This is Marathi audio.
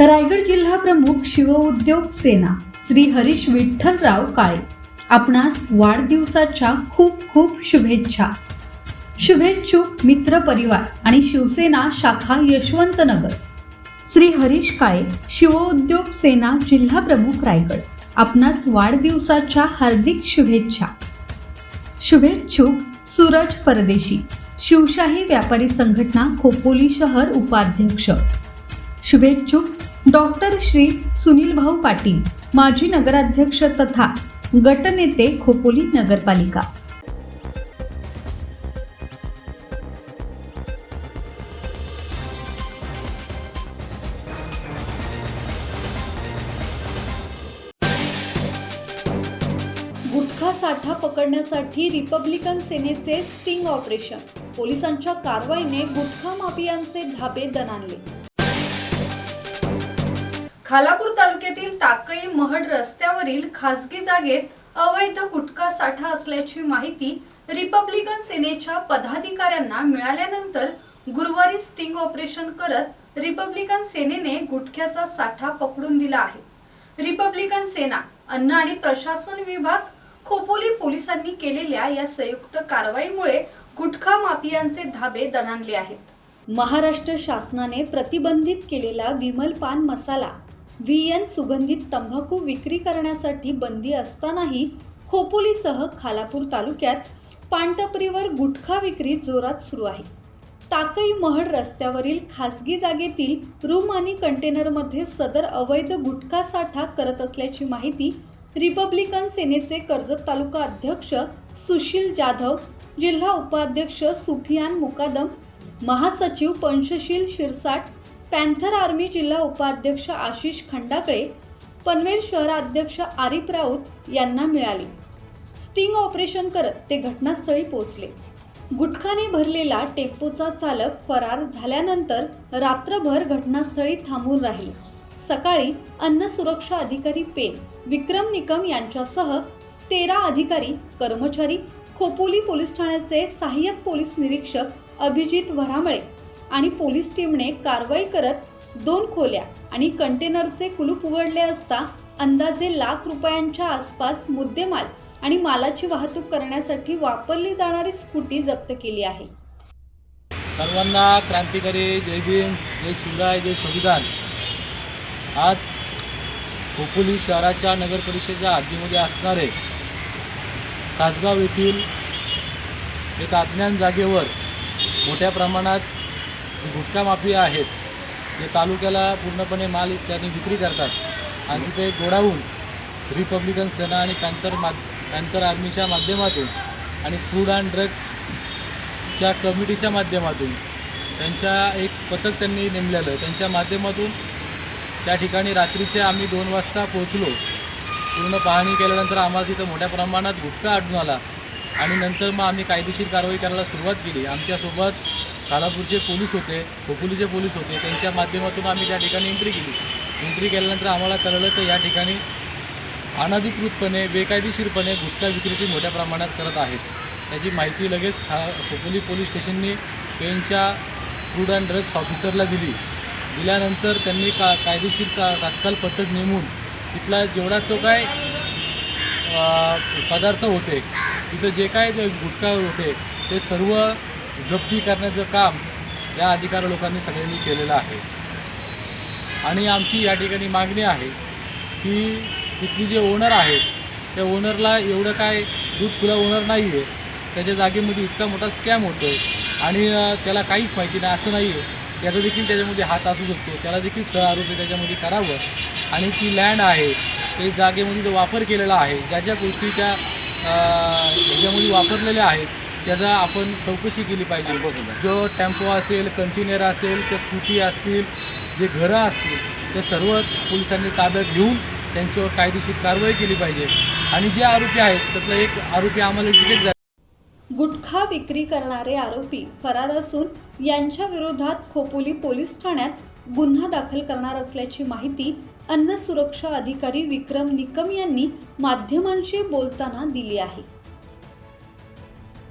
रायगड जिल्हा प्रमुख शिवउद्योग सेना श्री हरीश विठ्ठलराव काळे. आपणास वाढदिवसाच्या खूप खूप शुभेच्छा. शुभेच्छुक मित्र परिवार आणि शिवसेना शाखा यशवंतनगर श्री हरीश काळे शिवउद्योग सेना जिल्हा प्रमुख रायगड. आपणास वाढदिवसाच्या हार्दिक शुभेच्छा. शुभेच्छुक सूरज परदेशी शिवशाही व्यापारी संघटना खोपोली शहर उपाध्यक्ष. शुभेच्छुक डॉक्टर श्री सुनील भाऊ पाटील माजी नगराध्यक्ष तथा गटनेते खोपोली नगरपालिका. गुटखा साठा पकडण्यासाठी रिपब्लिकन सेनेचे स्टिंग ऑपरेशन. पोलिसांच्या कारवाईने गुटखा माफियांचे धाबे दणाणले. खालापूर तालुक्यातील ताकई महड रस्त्यावरील खासगी जागेत अवैध गुटखा साठा असल्याची माहिती रिपब्लिकन सेनेच्या पदाधिकाऱ्यांना मिळाल्यानंतर गुरुवारी स्टिंग ऑपरेशन करत रिपब्लिकन सेनेने गुटख्याचा साठा पकडून दिला आहे. रिपब्लिकन सेना अन्न आणि प्रशासन विभाग खोपोली पोलिसांनी केलेल्या या संयुक्त कारवाईमुळे गुटखा माफियांचे धाबे दणाणले आहेत. महाराष्ट्र शासनाने प्रतिबंधित केलेला विमल पान मसाला व्ही एन सुगंधित तंबाखू विक्री करण्यासाठी बंदी असतानाही खोपोलीसह खालापूर तालुक्यात पानटपरीवर गुटखा विक्री जोरात सुरू आहे. ताकई महड रस्त्यावरील खासगी जागेतील रूम आणि कंटेनरमध्ये सदर अवैध गुटखा साठा करत असल्याची माहिती रिपब्लिकन सेनेचे कर्जत तालुका अध्यक्ष सुशील जाधव जिल्हा उपाध्यक्ष सुफियान मुकादम महासचिव पंचशील शिरसाट पॅन्थर आर्मी जिल्हा उपाध्यक्ष आशिष खंडाकळे पनवेल शहराध्यक्ष आरिफ राऊत यांना मिळाली. स्टिंग ऑपरेशन करत ते घटनास्थळी पोहोचले. गुटखाने भरलेला टेम्पोचा चालक फरार झाल्यानंतर रात्रभर घटनास्थळी थांबून राहिले. सकाळी अन्न सुरक्षा अधिकारी पेन विक्रम निकम यांच्यासह तेरा अधिकारी कर्मचारी खोपोली पोलीस ठाण्याचे सहाय्यक पोलीस निरीक्षक अभिजित वरामळे आणि पोलीस टीमने कारवाई करत दोन खोल्या आणि कंटेनरचे कुलूप उघडले असता अंदाजे लाख रुपयांच्या आसपास मुद्देमाल आणि मालाची वाहतूक करण्यासाठी वापरली जाणारी स्कूटी जप्त केली आहे. सर्वांना क्रांतिकारी जय भीम जय शिवराय जय संविधान. आज खोपोली शहराच्या नगर परिषदेच्या हद्दीमध्ये असणारे सासगाव येथील एक अज्ञान जागेवर मोठ्या प्रमाणात गुटखा माफिया आहेत जे तालुक्याला पूर्णपणे माल त्यांनी विक्री करतात. आणि तिथे गोडावून रिपब्लिकन सेना आणि पॅन्थर मा पॅन्थर आर्मीच्या माध्यमातून आणि फूड अँड ड्रग्सच्या कमिटीच्या माध्यमातून त्यांच्या एक पथक त्यांनी नेमलेलं. त्यांच्या माध्यमातून त्या ठिकाणी रात्रीचे आम्ही दोन वाजता पोहोचलो. पूर्ण पाहणी केल्यानंतर आम्हाला तिथं मोठ्या प्रमाणात गुटखा आढळून आला. आणि नंतर मग आम्ही कायदेशीर कारवाई करायला सुरुवात केली. आमच्यासोबत खानापूरचे पोलीस होते खोपोलीचे पोलीस होते. त्यांच्या माध्यमातून आम्ही त्या ठिकाणी एंट्री केली. एंट्री केल्यानंतर आम्हाला कळलं तर या ठिकाणी अनधिकृतपणे बेकायदेशीरपणे गुटखा विक्रेते मोठ्या प्रमाणात करत आहेत. त्याची माहिती लगेच खा खोपोली पोलीस स्टेशननी पेनच्या फूड अँड ड्रग्स ऑफिसरला दिली. दिल्यानंतर त्यांनी का कायदेशीर का तात्काळ पथक नेमून तिथला जेवढा तो काय पदार्थ होते तिथं जे काय गुटखा होते ते सर्व जप्ती करण्याचं काम या अधिकार लोकांनी सगळ्यांनी केलेलं आहे. आणि आमची या ठिकाणी मागणी आहे की तिथली जे ओनर आहेत त्या ओनरला एवढं काय दूध खुला ओनर नाही आहे त्याच्या जागेमध्ये इतका मोठा स्कॅम होतो आहे आणि त्याला काहीच माहिती नाही असं नाही आहे त्याचा देखील त्याच्यामध्ये हात असू शकतो. त्याला देखील सह आरोपी त्याच्यामध्ये करावं. आणि ती लँड आहे ते जागेमध्ये जो वापर केलेला आहे. ज्या ज्या गोष्टी त्या ह्याच्यामध्ये वापरलेल्या आहेत त्याचा आपण चौकशी केली पाहिजे. जो टेम्पो असेल कंटेनर असेल त्या स्कूटी असतील जे घरं असतील ते सर्वच पोलिसांनी ताब्यात घेऊन त्यांच्यावर कायदेशीर कारवाई केली पाहिजे. आणि जे आरोपी आहेत त्यातला एक आरोपी आम्हाला डिटेक्ट झाला. गुटखा विक्री करणारे आरोपी फरार असून यांच्या विरोधात खोपोली पोलीस ठाण्यात गुन्हा दाखल करणार असल्याची माहिती अन्न सुरक्षा अधिकारी विक्रम निकम यांनी माध्यमांशी बोलताना दिली आहे.